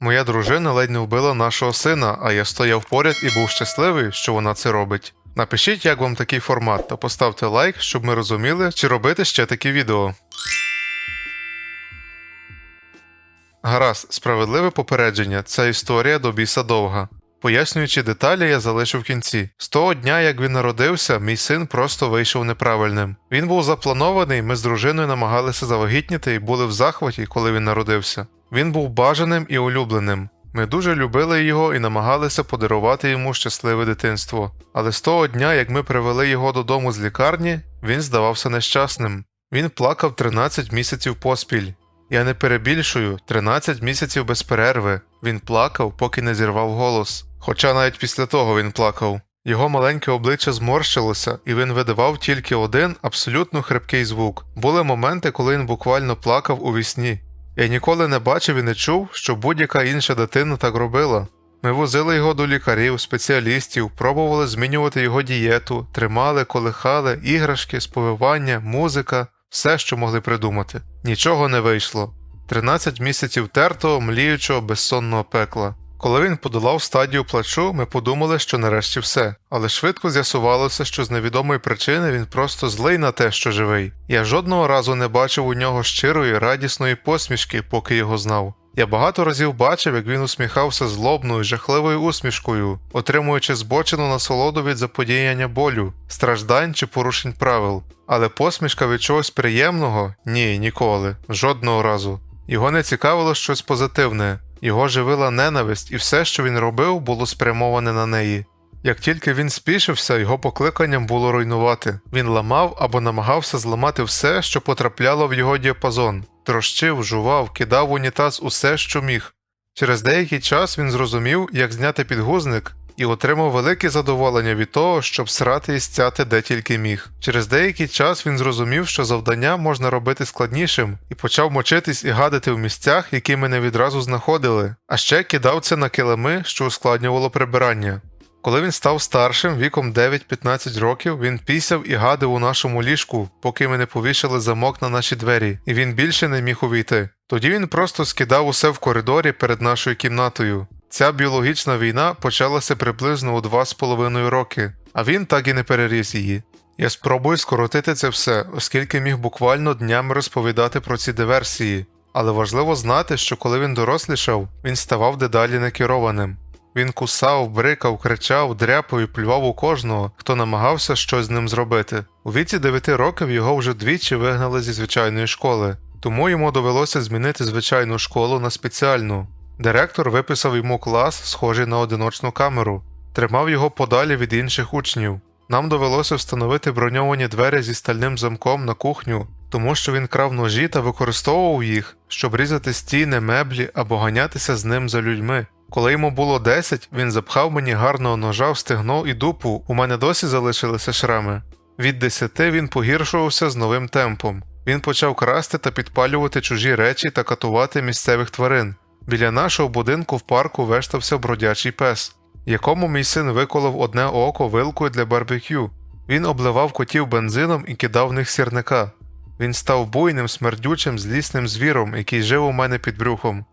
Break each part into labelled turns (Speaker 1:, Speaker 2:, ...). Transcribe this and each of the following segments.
Speaker 1: Моя дружина ледь не вбила нашого сина, а я стояв поряд і був щасливий, що вона це робить. Напишіть, як вам такий формат, та поставте лайк, щоб ми розуміли, чи робити ще такі відео. Гаразд, справедливе попередження, ця історія до біса довга. Пояснюючи деталі, я залишу в кінці. З того дня, як він народився, мій син просто вийшов неправильним. Він був запланований, ми з дружиною намагалися завагітніти і були в захваті, коли він народився. Він був бажаним і улюбленим. Ми дуже любили його і намагалися подарувати йому щасливе дитинство. Але з того дня, як ми привели його додому з лікарні, він здавався нещасним. Він плакав 13 місяців поспіль. Я не перебільшую 13 місяців без перерви. Він плакав, поки не зірвав голос. Хоча навіть після того він плакав. Його маленьке обличчя зморщилося, і він видавав тільки один абсолютно хрипкий звук. Були моменти, коли він буквально плакав у вісні. Я ніколи не бачив і не чув, що будь-яка інша дитина так робила. Ми возили його до лікарів, спеціалістів, пробували змінювати його дієту, тримали, колихали, іграшки, сповивання, музика, все, що могли придумати. Нічого не вийшло. 13 місяців тертого, мліючого, безсонного пекла. Коли він подолав стадію плачу, ми подумали, що нарешті все, але швидко з'ясувалося, що з невідомої причини він просто злий на те, що живий. Я жодного разу не бачив у нього щирої, радісної посмішки, поки його знав. Я багато разів бачив, як він усміхався злобною, жахливою усмішкою, отримуючи збочену насолоду від заподіяння болю, страждань чи порушень правил. Але посмішка від чогось приємного ні, ніколи, жодного разу. Його не цікавило щось позитивне, його живила ненависть, і все, що він робив, було спрямоване на неї. Як тільки він спішився, його покликанням було руйнувати. Він ламав або намагався зламати все, що потрапляло в його діапазон, трощив, жував, кидав унітаз усе, що міг. Через деякий час він зрозумів, як зняти підгузник, і отримав велике задоволення від того, щоб срати і стяти де тільки міг. Через деякий час він зрозумів, що завдання можна робити складнішим, і почав мочитись і гадити в місцях, які ми не відразу знаходили, а ще кидав це на килими, що ускладнювало прибирання. Коли він став старшим, віком 9-15 років, він пісяв і гадив у нашому ліжку, поки ми не повішали замок на наші двері, і він більше не міг увійти. Тоді він просто скидав усе в коридорі перед нашою кімнатою. Ця біологічна війна почалася приблизно у 2,5 роки, а він так і не переріс її. Я спробую скоротити це все, оскільки міг буквально днями розповідати про ці диверсії, але важливо знати, що коли він дорослішав, він ставав дедалі некерованим. Він кусав, брикав, кричав, дряпав і плював у кожного, хто намагався щось з ним зробити. У віці 9 років його вже двічі вигнали зі звичайної школи, тому йому довелося змінити звичайну школу на спеціальну. Директор виписав йому клас, схожий на одиночну камеру, тримав його подалі від інших учнів. Нам довелося встановити броньовані двері зі стальним замком на кухню, тому що він крав ножі та використовував їх, щоб різати стіни, меблі або ганятися з ним за людьми. Коли йому було 10, він запхав мені гарного ножа в стегно і дупу, у мене досі залишилися шрами. Від 10 він погіршувався з новим темпом. Він почав красти та підпалювати чужі речі та катувати місцевих тварин. Біля нашого будинку в парку вештався бродячий пес, якому мій син виколов одне око вилкою для барбекю. Він обливав котів бензином і кидав в них сірника. Він став буйним, смердючим, злісним звіром, який жив у мене під брюхом.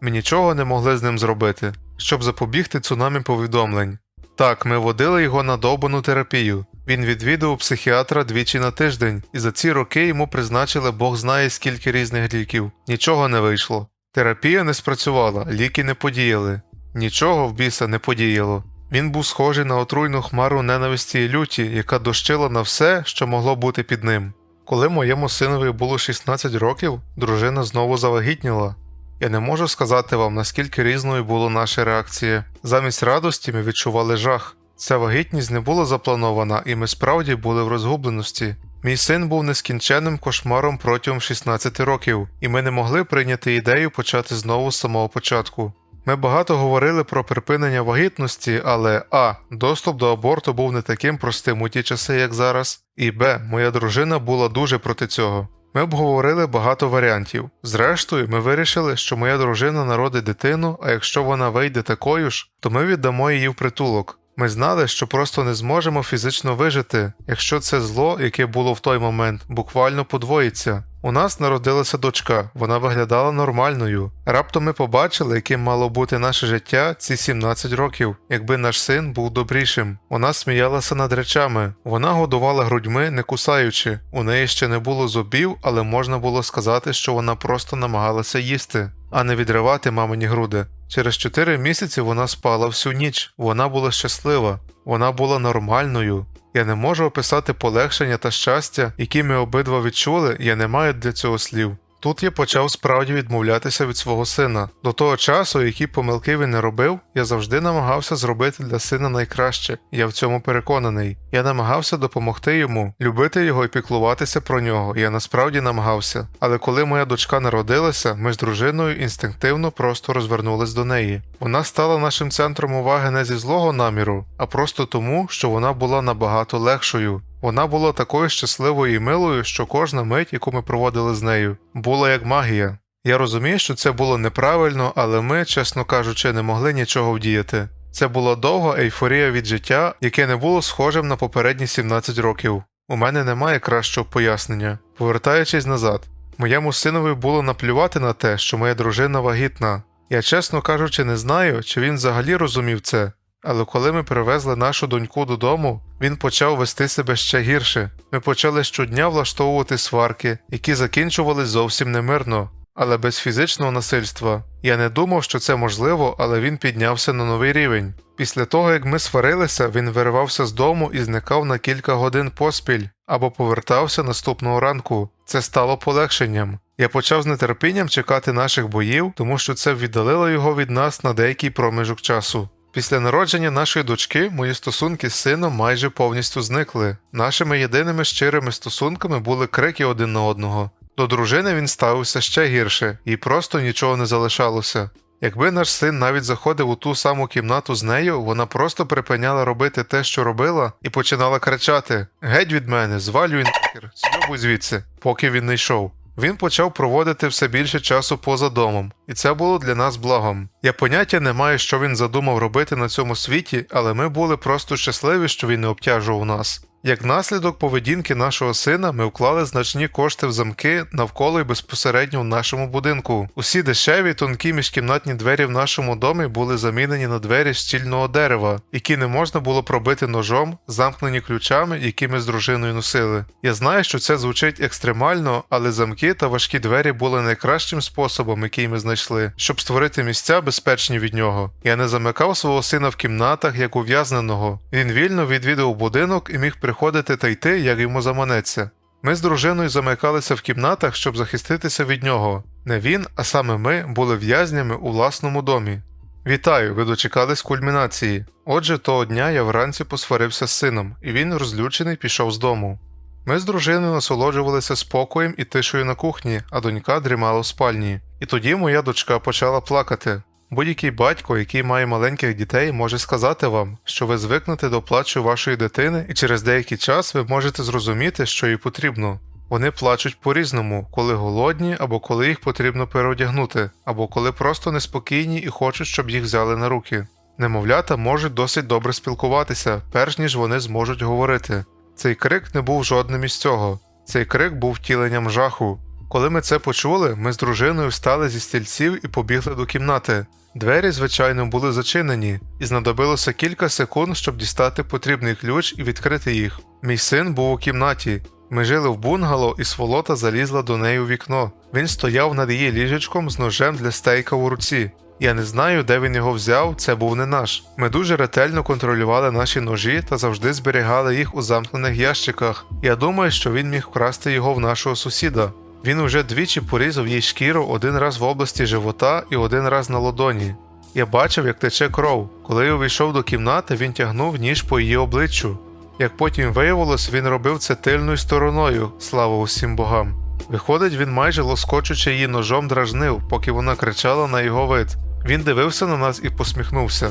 Speaker 1: Ми нічого не могли з ним зробити, щоб запобігти цунамі повідомлень. Так, ми водили його на довбану терапію. Він відвідував психіатра двічі на тиждень, і за ці роки йому призначили Бог знає скільки різних ліків. Нічого не вийшло. Терапія не спрацювала, ліки не подіяли. Нічого в біса не подіяло. Він був схожий на отруйну хмару ненависті і люті, яка дощила на все, що могло бути під ним. Коли моєму синові було 16 років, дружина знову завагітніла. Я не можу сказати вам, наскільки різною була наша реакція. Замість радості ми відчували жах. Ця вагітність не була запланована, і ми справді були в розгубленості. Мій син був нескінченним кошмаром протягом 16 років, і ми не могли прийняти ідею почати знову з самого початку. Ми багато говорили про припинення вагітності, але а. Доступ до аборту був не таким простим у ті часи, як зараз, і б. Моя дружина була дуже проти цього. Ми обговорили багато варіантів. Зрештою, ми вирішили, що моя дружина народить дитину, а якщо вона вийде такою ж, то ми віддамо її в притулок. Ми знали, що просто не зможемо фізично вижити, якщо це зло, яке було в той момент, буквально подвоїться. У нас народилася дочка, вона виглядала нормальною. Раптом ми побачили, яким мало бути наше життя ці 17 років, якби наш син був добрішим. Вона сміялася над речами, вона годувала грудьми, не кусаючи. У неї ще не було зубів, але можна було сказати, що вона просто намагалася їсти, а не відривати мамині груди. Через 4 місяці вона спала всю ніч, вона була щаслива, вона була нормальною. Я не можу описати полегшення та щастя, які ми обидва відчули, я не маю для цього слів. Тут я почав справді відмовлятися від свого сина. До того часу, які помилки він не робив, я завжди намагався зробити для сина найкраще, я в цьому переконаний. Я намагався допомогти йому, любити його і піклуватися про нього. Я насправді намагався. Але коли моя дочка народилася, ми з дружиною інстинктивно просто розвернулись до неї. Вона стала нашим центром уваги не зі злого наміру, а просто тому, що вона була набагато легшою. Вона була такою щасливою і милою, що кожна мить, яку ми проводили з нею, була як магія. Я розумію, що це було неправильно, але ми, чесно кажучи, не могли нічого вдіяти. Це була довга ейфорія від життя, яке не було схожим на попередні 17 років. У мене немає кращого пояснення. Повертаючись назад, моєму синові було наплювати на те, що моя дружина вагітна. Я, чесно кажучи, не знаю, чи він взагалі розумів це. Але коли ми привезли нашу доньку додому, він почав вести себе ще гірше. Ми почали щодня влаштовувати сварки, які закінчувались зовсім немирно, але без фізичного насильства. Я не думав, що це можливо, але він піднявся на новий рівень. Після того, як ми сварилися, він виривався з дому і зникав на кілька годин поспіль або повертався наступного ранку. Це стало полегшенням. Я почав з нетерпінням чекати наших боїв, тому що це віддалило його від нас на деякий проміжок часу. Після народження нашої дочки мої стосунки з сином майже повністю зникли. Нашими єдиними щирими стосунками були крики один на одного. До дружини він ставився ще гірше, і просто нічого не залишалося. Якби наш син навіть заходив у ту саму кімнату з нею, вона просто припиняла робити те, що робила, і починала кричати: Геть від мене, звалюй нахер, сьобуй звідси, поки він не йшов. Він почав проводити все більше часу поза домом, і це було для нас благом. Я поняття не маю, що він задумав робити на цьому світі, але ми були просто щасливі, що він не обтяжував нас. Як наслідок поведінки нашого сина, ми вклали значні кошти в замки навколо і безпосередньо в нашому будинку. Усі дешеві тонкі міжкімнатні двері в нашому домі були замінені на двері з стільного дерева, які не можна було пробити ножом, замкнені ключами, які ми з дружиною носили. Я знаю, що це звучить екстремально, але замки та важкі двері були найкращим способом, який ми знайшли, щоб створити місця безпечні від нього. Я не замикав свого сина в кімнатах як ув'язненого. Він вільно відвідав будинок і міг приходити та йти, як йому заманеться. Ми з дружиною замикалися в кімнатах, щоб захиститися від нього. Не він, а саме ми були в'язнями у власному домі. Вітаю, ви дочекались кульмінації. Отже, того дня я вранці посварився з сином, і він розлючений пішов з дому. Ми з дружиною насолоджувалися спокоєм і тишею на кухні, а донька дрімала в спальні. І тоді моя дочка почала плакати. Будь-який батько, який має маленьких дітей, може сказати вам, що ви звикнете до плачу вашої дитини, і через деякий час ви можете зрозуміти, що їй потрібно. Вони плачуть по-різному, коли голодні, або коли їх потрібно переодягнути, або коли просто неспокійні і хочуть, щоб їх взяли на руки. Немовлята можуть досить добре спілкуватися, перш ніж вони зможуть говорити. Цей крик не був жодним із цього. Цей крик був втіленням жаху. Коли ми це почули, ми з дружиною встали зі стільців і побігли до кімнати. Двері, звичайно, були зачинені, і знадобилося кілька секунд, щоб дістати потрібний ключ і відкрити їх. Мій син був у кімнаті. Ми жили в бунгало, і сволота залізла до неї у вікно. Він стояв над її ліжечком з ножем для стейка у руці. Я не знаю, де він його взяв, це був не наш. Ми дуже ретельно контролювали наші ножі та завжди зберігали їх у замкнених ящиках. Я думаю, що він міг вкрасти його в нашого сусіда. Він уже двічі порізав їй шкіру один раз в області живота і один раз на ладоні. Я бачив, як тече кров. Коли я увійшов до кімнати, він тягнув ніж по її обличчю. Як потім виявилось, він робив це тильною стороною, слава усім богам. Виходить, він майже лоскочучи її ножом дражнив, поки вона кричала на його вид. Він дивився на нас і посміхнувся.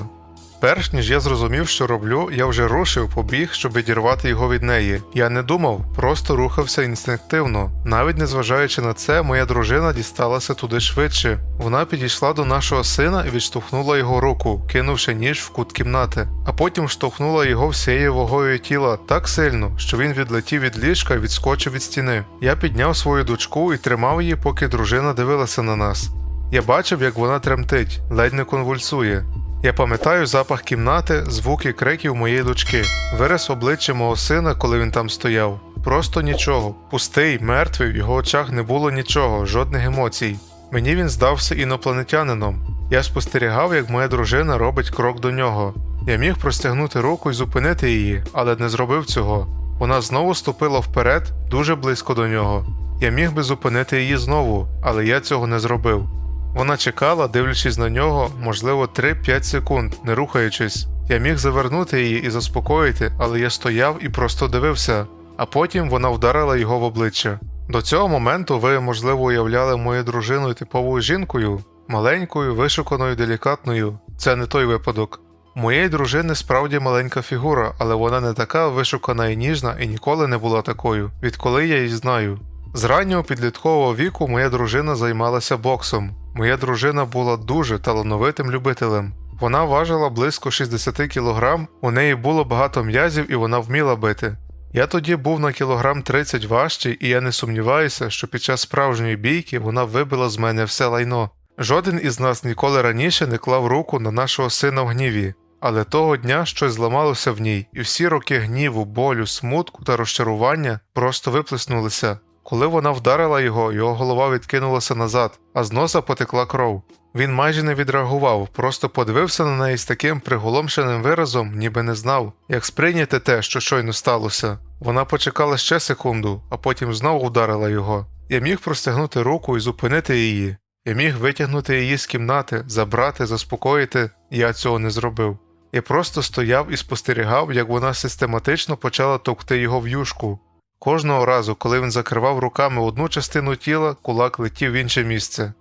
Speaker 1: Перш ніж я зрозумів, що роблю, я вже рушив, побіг, щоб відірвати його від неї. Я не думав, просто рухався інстинктивно. Навіть незважаючи на це, моя дружина дісталася туди швидше. Вона підійшла до нашого сина і відштовхнула його руку, кинувши ніж в кут кімнати, а потім штовхнула його всією вагою тіла так сильно, що він відлетів від ліжка і відскочив від стіни. Я підняв свою дочку і тримав її, поки дружина дивилася на нас. Я бачив, як вона тремтить, ледь не конвульсує. Я пам'ятаю запах кімнати, звуки криків моєї дочки, вираз обличчя мого сина, коли він там стояв. Просто нічого. Пустий, мертвий, в його очах не було нічого, жодних емоцій. Мені він здався інопланетянином. Я спостерігав, як моя дружина робить крок до нього. Я міг простягнути руку і зупинити її, але не зробив цього. Вона знову ступила вперед, дуже близько до нього. Я міг би зупинити її знову, але я цього не зробив. Вона чекала, дивлячись на нього, можливо, 3-5 секунд, не рухаючись. Я міг завернути її і заспокоїти, але я стояв і просто дивився, а потім вона вдарила його в обличчя. До цього моменту ви, можливо, уявляли мою дружину типовою жінкою, маленькою, вишуканою, делікатною. Це не той випадок. Моєї дружини справді маленька фігура, але вона не така вишукана і ніжна і ніколи не була такою, відколи я її знаю. З раннього підліткового віку моя дружина займалася боксом. Моя дружина була дуже талановитим любителем. Вона важила близько 60 кг, у неї було багато м'язів і вона вміла бити. Я тоді був на кілограм 30 важчий, і я не сумніваюся, що під час справжньої бійки вона вибила з мене все лайно. Жоден із нас ніколи раніше не клав руку на нашого сина в гніві, але того дня щось зламалося в ній, і всі роки гніву, болю, смутку та розчарування просто виплеснулися. Коли вона вдарила його, його голова відкинулася назад, а з носа потекла кров. Він майже не відреагував, просто подивився на неї з таким приголомшеним виразом, ніби не знав, як сприйняти те, що щойно сталося. Вона почекала ще секунду, а потім знову вдарила його. Я міг простягнути руку і зупинити її. Я міг витягнути її з кімнати, забрати, заспокоїти. Я цього не зробив. Я просто стояв і спостерігав, як вона систематично почала товкти його в юшку. Кожного разу, коли він закривав руками одну частину тіла, кулак летів в інше місце.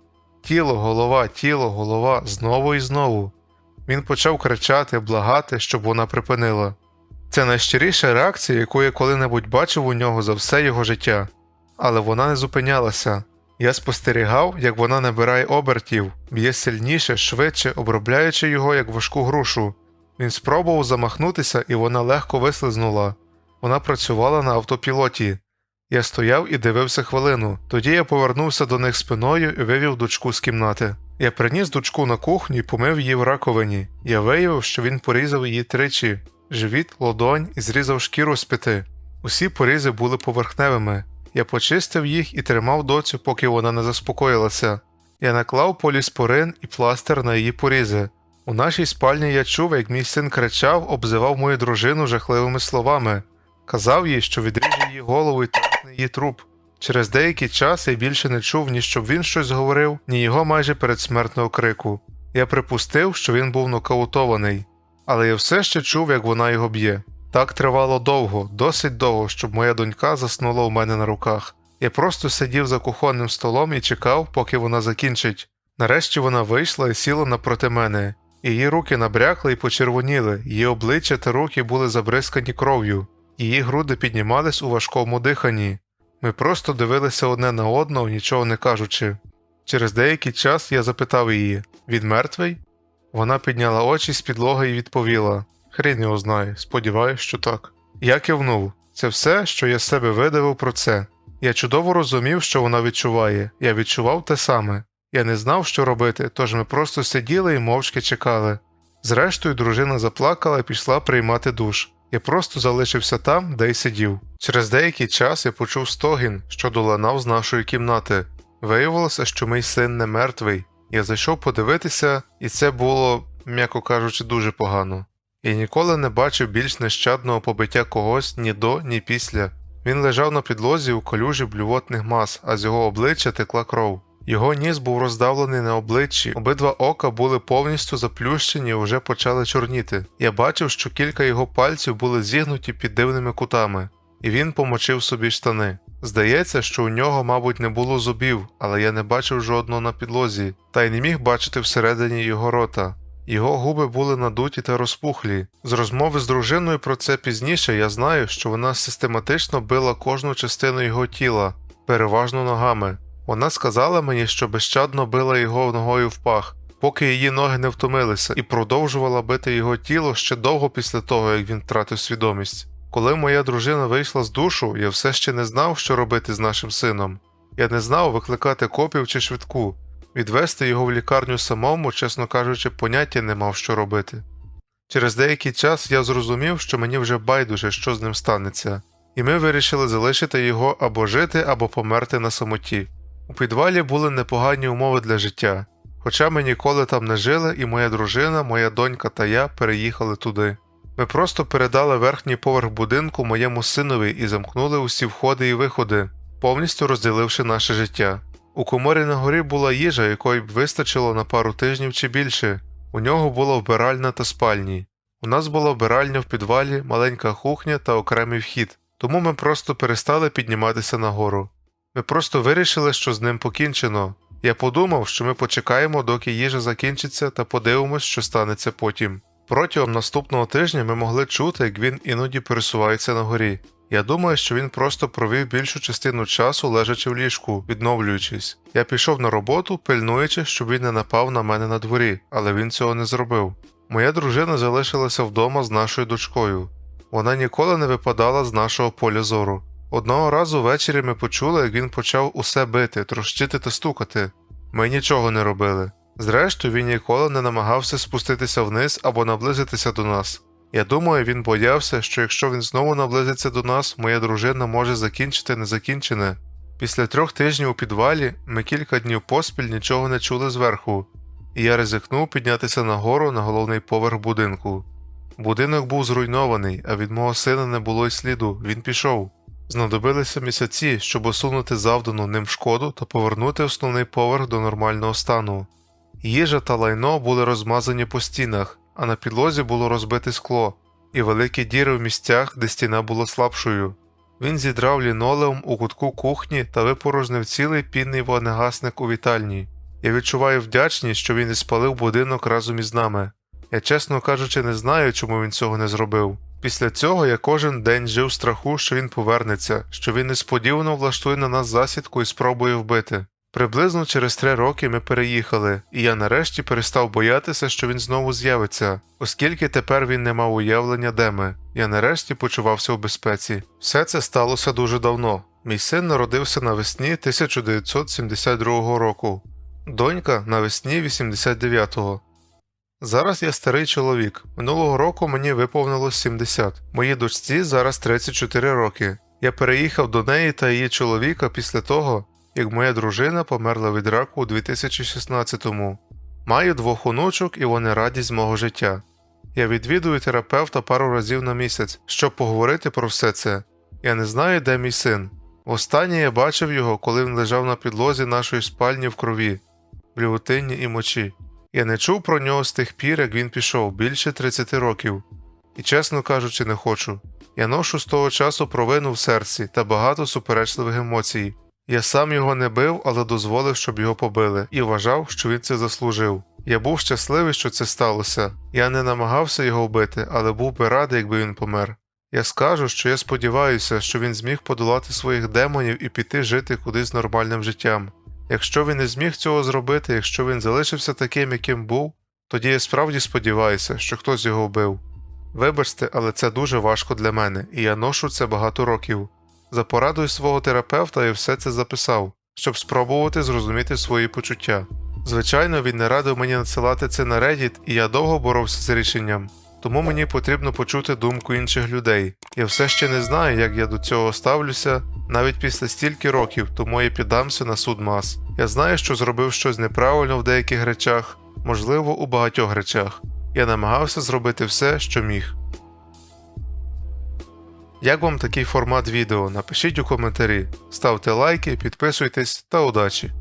Speaker 1: Тіло, голова, тіло, голова, знову і знову. Він почав кричати, благати, щоб вона припинила. Це найщиріша реакція, яку я коли-небудь бачив у нього за все його життя. Але вона не зупинялася. Я спостерігав, як вона набирає обертів, б'є сильніше, швидше, обробляючи його як важку грушу. Він спробував замахнутися, і вона легко вислизнула. Вона працювала на автопілоті. Я стояв і дивився хвилину. Тоді я повернувся до них спиною і вивів дочку з кімнати. Я приніс дочку на кухню і помив її в раковині. Я виявив, що він порізав її тричі живіт, лодонь і зрізав шкіру з п'яти. Усі порізи були поверхневими. Я почистив їх і тримав доцю, поки вона не заспокоїлася. Я наклав поліспорин і пластир на її порізи. У нашій спальні я чув, як мій син кричав, обзивав мою дружину жахливими словами. Казав їй, що відріже її голову і трахне її труп. Через деякий час я більше не чув ні щоб він щось говорив, ні його майже передсмертного крику. Я припустив, що він був нокаутований, але я все ще чув, як вона його б'є. Так тривало довго, досить довго, щоб моя донька заснула у мене на руках. Я просто сидів за кухонним столом і чекав, поки вона закінчить. Нарешті вона вийшла і сіла напроти мене. Її руки набрякли і почервоніли, її обличчя та руки були забризкані кров'ю. Її груди піднімались у важкому диханні. Ми просто дивилися одне на одного, нічого не кажучи. Через деякий час я запитав її він мертвий? Вона підняла очі з підлоги і відповіла Хрін його знає, сподіваюсь, що так. Я кивнув це все, що я з себе видавив про це. Я чудово розумів, що вона відчуває, я відчував те саме. Я не знав, що робити, тож ми просто сиділи і мовчки чекали. Зрештою, дружина заплакала і пішла приймати душ. Я просто залишився там, де й сидів. Через деякий час я почув стогін, що долинав з нашої кімнати. Виявилося, що мій син не мертвий. Я зайшов подивитися, і це було, м'яко кажучи, дуже погано. Я ніколи не бачив більш нещадного побиття когось ні до, ні після. Він лежав на підлозі у калюжі блювотних мас, а з його обличчя текла кров. Його ніс був роздавлений на обличчі, обидва ока були повністю заплющені і вже почали чорніти. Я бачив, що кілька його пальців були зігнуті під дивними кутами, і він помочив собі штани. Здається, що у нього, мабуть, не було зубів, але я не бачив жодного на підлозі, та й не міг бачити всередині його рота. Його губи були надуті та розпухлі. З розмови з дружиною про це пізніше я знаю, що вона систематично била кожну частину його тіла, переважно ногами. Вона сказала мені, що безщадно била його ногою в пах, поки її ноги не втомилися, і продовжувала бити його тіло ще довго після того, як він втратив свідомість. Коли моя дружина вийшла з душу, я все ще не знав, що робити з нашим сином. Я не знав викликати копів чи швидку. Відвести його в лікарню самому, чесно кажучи, поняття не мав, що робити. Через деякий час я зрозумів, що мені вже байдуже, що з ним станеться, і ми вирішили залишити його або жити, або померти на самоті. У підвалі були непогані умови для життя, хоча ми ніколи там не жили, і моя дружина, моя донька та я переїхали туди. Ми просто передали верхній поверх будинку моєму синові і замкнули усі входи і виходи, повністю розділивши наше життя. У коморі на горі була їжа, якої б вистачило на пару тижнів чи більше. У нього була вбиральна та спальні. У нас була вбиральня в підвалі, маленька кухня та окремий вхід, тому ми просто перестали підніматися нагору. Ми просто вирішили, що з ним покінчено. Я подумав, що ми почекаємо, доки їжа закінчиться, та подивимось, що станеться потім. Протягом наступного тижня ми могли чути, як він іноді пересувається на горі. Я думаю, що він просто провів більшу частину часу лежачи в ліжку, відновлюючись. Я пішов на роботу, пильнуючи, щоб він не напав на мене на дворі, але він цього не зробив. Моя дружина залишилася вдома з нашою дочкою. Вона ніколи не випадала з нашого поля зору. Одного разу ввечері ми почули, як він почав усе бити, трощити та стукати. Ми нічого не робили. Зрештою, він ніколи не намагався спуститися вниз або наблизитися до нас. Я думаю, він боявся, що якщо він знову наблизиться до нас, моя дружина може закінчити незакінчене. Після трьох тижнів у підвалі ми кілька днів поспіль нічого не чули зверху, і я ризикнув піднятися нагору на головний поверх будинку. Будинок був зруйнований, а від мого сина не було й сліду, він пішов. Знадобилися місяці, щоб усунути завдану ним шкоду та повернути основний поверх до нормального стану. Їжа та лайно були розмазані по стінах, а на підлозі було розбите скло, і великі діри в місцях, де стіна була слабшою. Він зідрав лінолеум у кутку кухні та випорожнив цілий пінний вогнегасник у вітальні. Я відчуваю вдячність, що він і спалив будинок разом із нами. Я, чесно кажучи, не знаю, чому він цього не зробив. Після цього я кожен день жив в страху, що він повернеться, що він несподівано влаштує на нас засідку і спробує вбити. Приблизно через три роки ми переїхали, і я нарешті перестав боятися, що він знову з'явиться, оскільки тепер він не мав уявлення, де ми. Я нарешті почувався у безпеці. Все це сталося дуже давно. Мій син народився навесні 1972 року, донька навесні 89-го. Зараз я старий чоловік. Минулого року мені виповнилось 70. Моїй дочці зараз 34 роки. Я переїхав до неї та її чоловіка після того, як моя дружина померла від раку у 2016-му. Маю двох онучок і вони радість мого життя. Я відвідую терапевта пару разів на місяць, щоб поговорити про все це. Я не знаю, де мій син. Востаннє я бачив його, коли він лежав на підлозі нашої спальні в крові, блювотинні і мочі. Я не чув про нього з тих пір, як він пішов більше 30 років, і, чесно кажучи, не хочу. Я ношу з того часу провину в серці та багато суперечливих емоцій. Я сам його не бив, але дозволив, щоб його побили, і вважав, що він це заслужив. Я був щасливий, що це сталося. Я не намагався його вбити, але був би радий, якби він помер. Я скажу, що я сподіваюся, що він зміг подолати своїх демонів і піти жити кудись нормальним життям. Якщо він не зміг цього зробити, якщо він залишився таким, яким був, тоді я справді сподіваюся, що хтось його вбив. Вибачте, але це дуже важко для мене, і я ношу це багато років. За порадою свого терапевта я все це записав, щоб спробувати зрозуміти свої почуття. Звичайно, він не радив мені надсилати це на Reddit, і я довго боровся з рішенням, тому мені потрібно почути думку інших людей. Я все ще не знаю, як я до цього ставлюся, навіть після стільки років, тому я піддамся на суд мас. Я знаю, що зробив щось неправильно в деяких речах, можливо, у багатьох речах. Я намагався зробити все, що міг. Як вам такий формат відео? Напишіть у коментарі, ставте лайки, підписуйтесь та удачі!